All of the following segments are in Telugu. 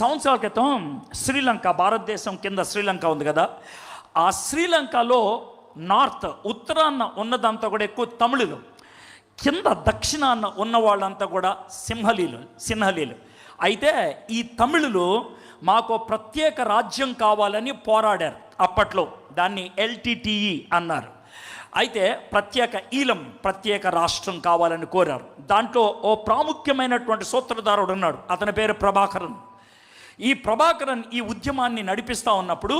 సంవత్సరాల క్రితం శ్రీలంక భారతదేశం కింద శ్రీలంక ఉంది కదా. ఆ శ్రీలంకలో నార్త్ ఉత్తరాన్న ఉన్నదంతా కూడా ఎక్కువ తమిళులు. కింద దక్షిణాన్న ఉన్న వాళ్ళంతా కూడా సింహలీలు సింహలీలు. అయితే ఈ తమిళులు మాకు ప్రత్యేక రాజ్యం కావాలని పోరాడారు అప్పట్లో. దాన్ని ఎల్టీటీఈ అన్నారు. అయితే ప్రత్యేక ఈలం ప్రత్యేక రాష్ట్రం కావాలని కోరారు. దాంట్లో ఓ ప్రాముఖ్యమైనటువంటి సూత్రధారుడు ఉన్నాడు. అతని పేరు ప్రభాకరన్. ఈ ప్రభాకరన్ ఈ ఉద్యమాన్ని నడిపిస్తూ ఉన్నప్పుడు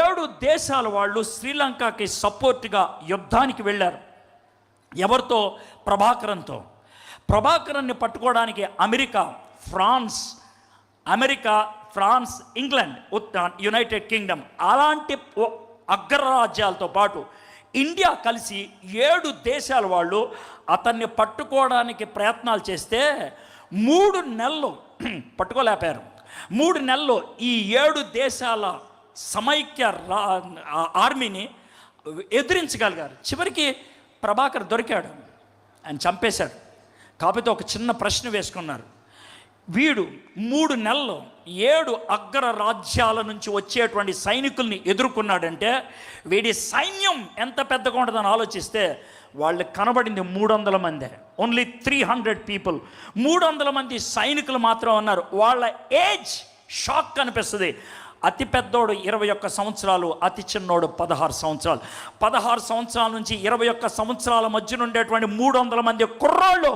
ఏడు దేశాల వాళ్ళు శ్రీలంకకి సపోర్ట్గా యుద్ధానికి వెళ్ళారు. ఎవరితో? ప్రభాకరన్తో. ప్రభాకరన్ని పట్టుకోవడానికి America France America France England United Kingdom అలాంటి అగ్రరాజ్యాలతో పాటు ఇండియా కలిసి ఏడు దేశాల వాళ్ళు అతన్ని పట్టుకోవడానికి ప్రయత్నాలు చేస్తే మూడు నెలలు పట్టుకోలేపారు. మూడు నెలలు ఈ ఏడు దేశాల సమైక్య రా ఆర్మీని ఎదిరించగలిగారు. చివరికి ప్రభాకర్ దొరికాడు ఆయన చంపేశాడు. కాకపోతే ఒక చిన్న ప్రశ్న వేసుకున్నారు. వీడు మూడు నెలలు ఏడు అగ్ర రాజ్యాల నుంచి వచ్చేటువంటి సైనికుల్ని ఎదుర్కొన్నాడంటే వీడి సైన్యం ఎంత పెద్దగా ఉంటుందని ఆలోచిస్తే వాళ్ళకి కనబడింది మూడు వందల మందే. ఓన్లీ త్రీ హండ్రెడ్ పీపుల్ మూడు వందల మంది సైనికులు మాత్రం ఉన్నారు. వాళ్ళ ఏజ్ షాక్ కనిపిస్తుంది అతి పెద్దోడు ఇరవై ఒక్క సంవత్సరాలు అతి చిన్నోడు పదహారు సంవత్సరాలు. పదహారు సంవత్సరాల నుంచి ఇరవై ఒక్క సంవత్సరాల మధ్య ఉండేటువంటి మూడు వందల మంది కుర్రాళ్ళు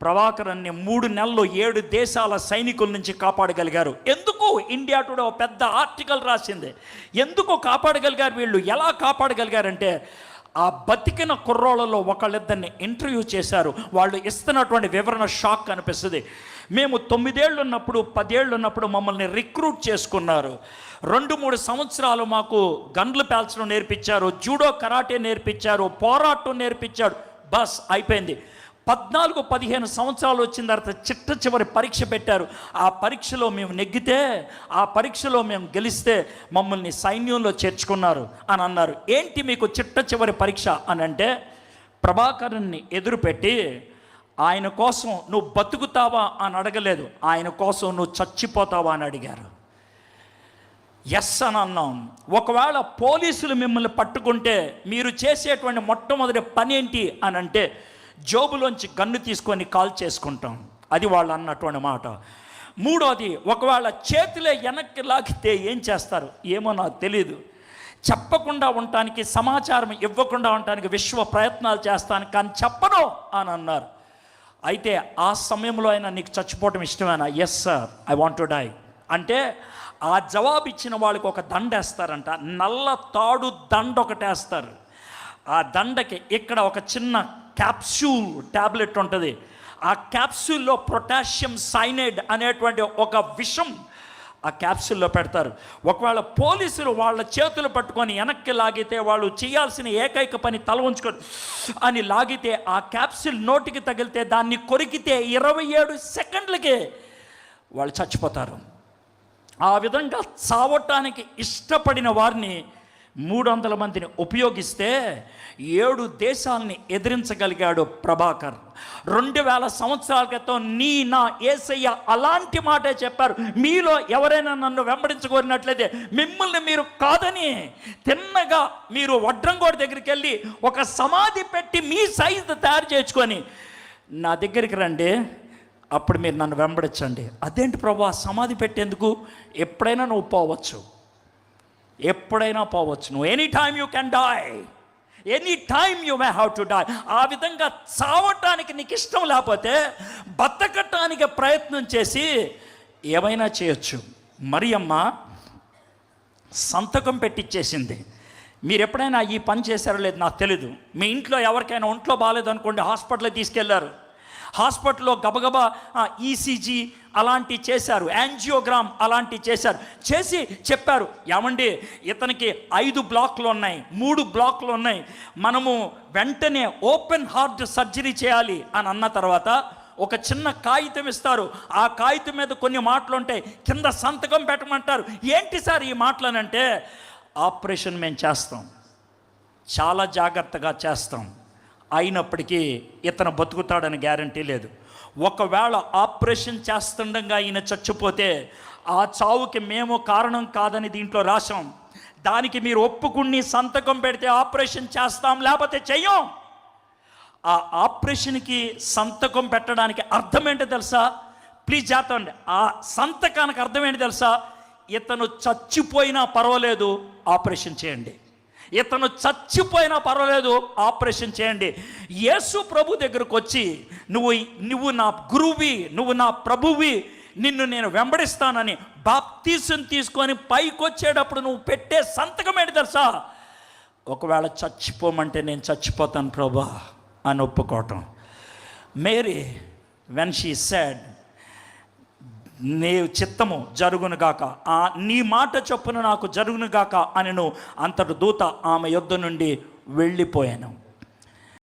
ప్రభాకరన్ని మూడు నెలలు ఏడు దేశాల సైనికుల నుంచి కాపాడగలిగారు. ఎందుకు ఇండియా టుడే ఒక పెద్ద ఆర్టికల్ రాసింది? ఎందుకు కాపాడగలిగారు వీళ్ళు? ఎలా కాపాడగలిగారంటే ఆ బతికిన కుర్రోళ్ళలో ఒకళ్ళిద్దరిని ఇంటర్వ్యూ చేశారు. వాళ్ళు ఇస్తున్నటువంటి వివరణ షాక్ అనిపిస్తుంది. మేము తొమ్మిదేళ్ళు ఉన్నప్పుడు పదేళ్ళు ఉన్నప్పుడు మమ్మల్ని రిక్రూట్ చేసుకున్నారు. రెండు మూడు సంవత్సరాలు మాకు గన్లు పేల్చడం నేర్పించారు జూడో కరాటే నేర్పించారు పోరాటం నేర్పించాడు బస్ అయిపోయింది. పద్నాలుగు పదిహేను సంవత్సరాలు వచ్చిన తర్వాత చిట్ట చివరి పరీక్ష పెట్టారు. ఆ పరీక్షలో మేము నెగ్గితే ఆ పరీక్షలో మేము గెలిస్తే మమ్మల్ని సైన్యంలో చేర్చుకున్నారు అని అన్నారు. ఏంటి మీకు చిట్ట చివరి పరీక్ష అని అంటే ప్రభాకరుణ్ణి ఎదురుపెట్టి ఆయన కోసం నువ్వు బతుకుతావా అని అడగలేదు. ఆయన కోసం నువ్వు చచ్చిపోతావా అని అడిగారు. ఎస్ అని అన్నాం. ఒకవేళ పోలీసులు మిమ్మల్ని పట్టుకుంటే మీరు చేసేటువంటి మొట్టమొదటి పని ఏంటి అని అంటే జోబులోంచి గన్ను తీసుకొని కాల్ చేసుకుంటాం. అది వాళ్ళు అన్నటువంటి మాట. మూడోది ఒకవేళ చేతిలో వెనక్కి లాగితే ఏం చేస్తారు? ఏమో నాకు తెలియదు చెప్పకుండా ఉండటానికి సమాచారం ఇవ్వకుండా ఉండటానికి విశ్వ ప్రయత్నాలు చేస్తాను కానీ చెప్పను అని అన్నారు. అయితే ఆ సమయంలో అయినా నీకు చచ్చిపోవటం ఇష్టమేనా? Yes sir I want to die అంటే ఆ జవాబు ఇచ్చిన వాళ్ళకి ఒక దండ వేస్తారంట. నల్ల తాడు దండ ఒకటి వేస్తారు. ఆ దండకి ఇక్కడ ఒక చిన్న క్యాప్సూల్ ట్యాబ్లెట్ ఉంటుంది. ఆ క్యాప్సూల్లో పొటాషియం సైనైడ్ అనేటువంటి ఒక విషం ఆ క్యాప్సూల్లో పెడతారు. ఒకవేళ పోలీసులు వాళ్ళ చేతులు పట్టుకొని వెనక్కి లాగితే వాళ్ళు చేయాల్సిన ఏకైక పని తల ఉంచుకొని అని లాగితే ఆ క్యాప్సూల్ నోటికి తగిలితే దాన్ని కొరికితే ఇరవై ఏడు సెకండ్లకే వాళ్ళు చచ్చిపోతారు. ఆ విధంగా చావటానికి ఇష్టపడిన వారిని మూడు వందల మందిని ఉపయోగిస్తే ఏడు దేశాలని ఎదిరించగలిగాడు ప్రభాకర్. రెండు వేల సంవత్సరాల క్రితం నీ నా ఏసయ్య అలాంటి మాటే చెప్పారు. మీలో ఎవరైనా నన్ను వెంబడించుకోరినట్లయితే మిమ్మల్ని మీరు కాదని తిన్నగా మీరు వడ్రంగోడి దగ్గరికి వెళ్ళి ఒక సమాధి పెట్టి మీ సైజు తయారు చేసుకొని నా దగ్గరికి రండి. అప్పుడు మీరు నన్ను వెంబడించండి. అదేంటి ప్రభా? సమాధి పెట్టేందుకు ఎప్పుడైనా నువ్వు పోవచ్చు. ఎప్పుడైనా పోవచ్చు. నువ్వు any time you can die any time you may have to die ఆ విధంగా చావటానికి నీకు ఇష్టం లేకపోతే బతకటానికి ప్రయత్నం చేసి ఏమైనా చేయొచ్చు. మరి అమ్మ సంతకం పెట్టిచ్చేసింది. మీరు ఎప్పుడైనా ఈ పని చేశారో లేదు నాకు తెలీదు. మీ ఇంట్లో ఎవరికైనా ఒంట్లో బాగాలేదనుకోండి హాస్పిటల్కి తీసుకెళ్ళారు. హాస్పిటల్లో గబగబా ఈసీజీ అలాంటి చేశారు యాంజియోగ్రామ్ అలాంటి చేశారు. చేసి చెప్పారు ఏమండి ఇతనికి ఐదు బ్లాక్లు ఉన్నాయి మూడు బ్లాక్లు ఉన్నాయి. మనము వెంటనే ఓపెన్ హార్ట్ సర్జరీ చేయాలి అని అన్న తర్వాత ఒక చిన్న కాగితం ఇస్తారు. ఆ కాగితం మీద కొన్ని మాటలు ఉంటాయి కింద సంతకం పెట్టమంటారు. ఏంటి సార్ ఈ మాటలనంటే ఆపరేషన్ మేము చేస్తాం చాలా జాగ్రత్తగా చేస్తాం. అయినప్పటికీ ఇతను బతుకుతాడని గ్యారంటీ లేదు. ఒకవేళ ఆపరేషన్ చేస్తుండగా ఈయన చచ్చిపోతే ఆ చావుకి మేము కారణం కాదని దీంట్లో రాశాం. దానికి మీరు ఒప్పుకుని సంతకం పెడితే ఆపరేషన్ చేస్తాం లేకపోతే చెయ్యం. ఆ ఆపరేషన్కి సంతకం పెట్టడానికి అర్థం ఏంటో తెలుసా? ప్లీజ్ చేతండి ఆ సంతకానికి అర్థం ఏంటి తెలుసా? ఇతను చచ్చిపోయినా పర్వాలేదు ఆపరేషన్ చేయండి. ఇతను చచ్చిపోయినా పర్వాలేదు ఆపరేషన్ చేయండి. యేసు ప్రభు దగ్గరకు వచ్చి నువ్వు నువ్వు నా గురువి నువ్వు నా ప్రభువి నిన్ను నేను వెంబడిస్తానని బాప్తీసం తీసుకొని పైకి వచ్చేటప్పుడు నువ్వు పెట్టే సంతకం ఏంటి తెలుసా? ఒకవేళ చచ్చిపోమంటే నేను చచ్చిపోతాను ప్రభా అని ఒప్పుకోవటం. మేరీ వెన్ షీ సెడ్ నీ చిత్తము జరుగును గాక ఆ నీ మాట చొప్పున నాకు జరుగును గాక అని అంతటి దూత ఆమె యొద్ద నుండి వెళ్ళిపోయాను.